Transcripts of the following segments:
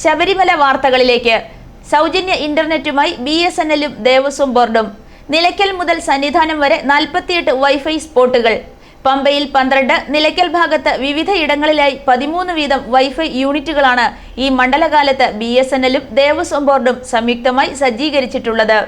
ശബരിമല വാർത്തകളിലേക്ക്. സൗജന്യ ഇന്റർനെറ്റുമായി B S N എല്ലും ദേവസ്വം ബോർഡും. നിലയ്ക്കൽ മുതൽ സന്നിധാനം വരെ നാൽപ്പത്തിയെട്ട് വൈഫൈ സ്പോട്ടുകൾ. പമ്പയിൽ പന്ത്രണ്ട് നിലയ്ക്കൽ ഭാഗത്ത് വിവിധയിടങ്ങളിലായി പതിമൂന്ന് വീതം വൈഫൈ യൂണിറ്റുകളാണ് ഈ മണ്ഡലകാലത്ത് ബി എസ് എൻ എല്ലും ദേവസ്വം ബോർഡും സംയുക്തമായി സജ്ജീകരിച്ചിട്ടുള്ളത്.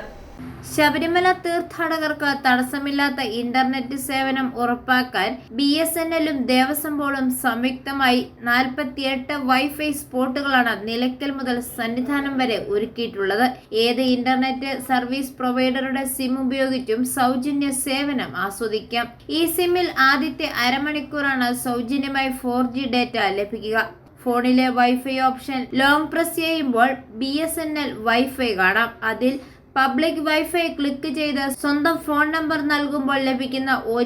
ശബരിമല തീർത്ഥാടകർക്ക് തടസ്സമില്ലാത്ത ഇന്റർനെറ്റ് സേവനം ഉറപ്പാക്കാൻ ബി എസ് എൻ എല്ലും ദേവസ്വം ബോർഡും സംയുക്തമായി നാൽപ്പത്തിയെട്ട് വൈഫൈ സ്പോട്ടുകളാണ് നിലയ്ക്കൽ മുതൽ സന്നിധാനം വരെ ഒരുക്കിയിട്ടുള്ളത്. ഏത് ഇന്റർനെറ്റ് സർവീസ് പ്രൊവൈഡറുടെ സിം ഉപയോഗിച്ചും സൗജന്യ സേവനം ആസ്വദിക്കാം. ഈ സിമ്മിൽ ആദ്യത്തെ അരമണിക്കൂറാണ് സൗജന്യമായി ഫോർ ഡേറ്റ ലഭിക്കുക. ഫോണിലെ വൈഫൈ ഓപ്ഷൻ ലോങ് പ്രസ് ചെയ്യുമ്പോൾ B S N L wifi കാണാം. അതിൽ പബ്ലിക് വൈഫൈ ക്ലിക്ക് ചെയ്ത് സ്വന്തം ഫോൺ നമ്പർ നൽകുമ്പോൾ ലഭിക്കുന്ന ഒ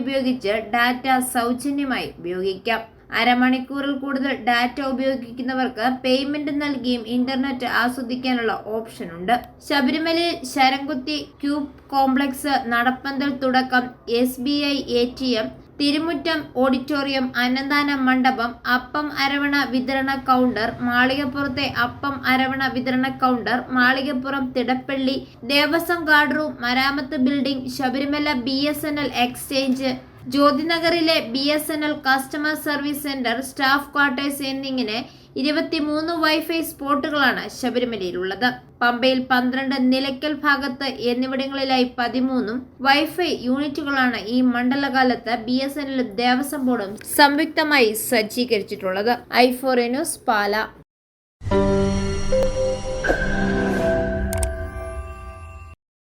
ഉപയോഗിച്ച് ഡാറ്റ സൗജന്യമായി ഉപയോഗിക്കാം. അരമണിക്കൂറിൽ കൂടുതൽ ഡാറ്റ ഉപയോഗിക്കുന്നവർക്ക് പേയ്മെന്റ് നൽകിയും ഇന്റർനെറ്റ് ആസ്വദിക്കാനുള്ള ഓപ്ഷൻ ഉണ്ട്. ശബരിമലയിൽ ശരംകുത്തി ക്യൂബ് കോംപ്ലക്സ് നടപ്പന്തൽ തുടക്കം S B I A T M തിരുമുറ്റം auditorium അന്നദാന മണ്ഡപം അപ്പം അരവണ വിതരണ കൗണ്ടർ മാളികപ്പുറത്തെ അപ്പം അരവണ വിതരണ കൗണ്ടർ മാളികപ്പുറം തിടപ്പള്ളി ദേവസ്വം ഗാർഡ് റൂം മരാമത്ത് building Sabarimala B exchange ജ്യോതിനഗറിലെ B S N L customer service centre staff quarters എന്നിങ്ങനെ ഇരുപത്തിമൂന്ന് വൈഫൈ സ്പോട്ടുകളാണ് ശബരിമലയിലുള്ളത്. പമ്പയിൽ പന്ത്രണ്ട് നിലയ്ക്കൽ ഭാഗത്ത് എന്നിവിടങ്ങളിലായി പതിമൂന്നും വൈഫൈ യൂണിറ്റുകളാണ് ഈ മണ്ഡലകാലത്ത് ബി എസ് എൻ എല്ലും ദേവസ്വം ബോർഡും സംയുക്തമായി സജ്ജീകരിച്ചിട്ടുള്ളത്. ഐ പാല.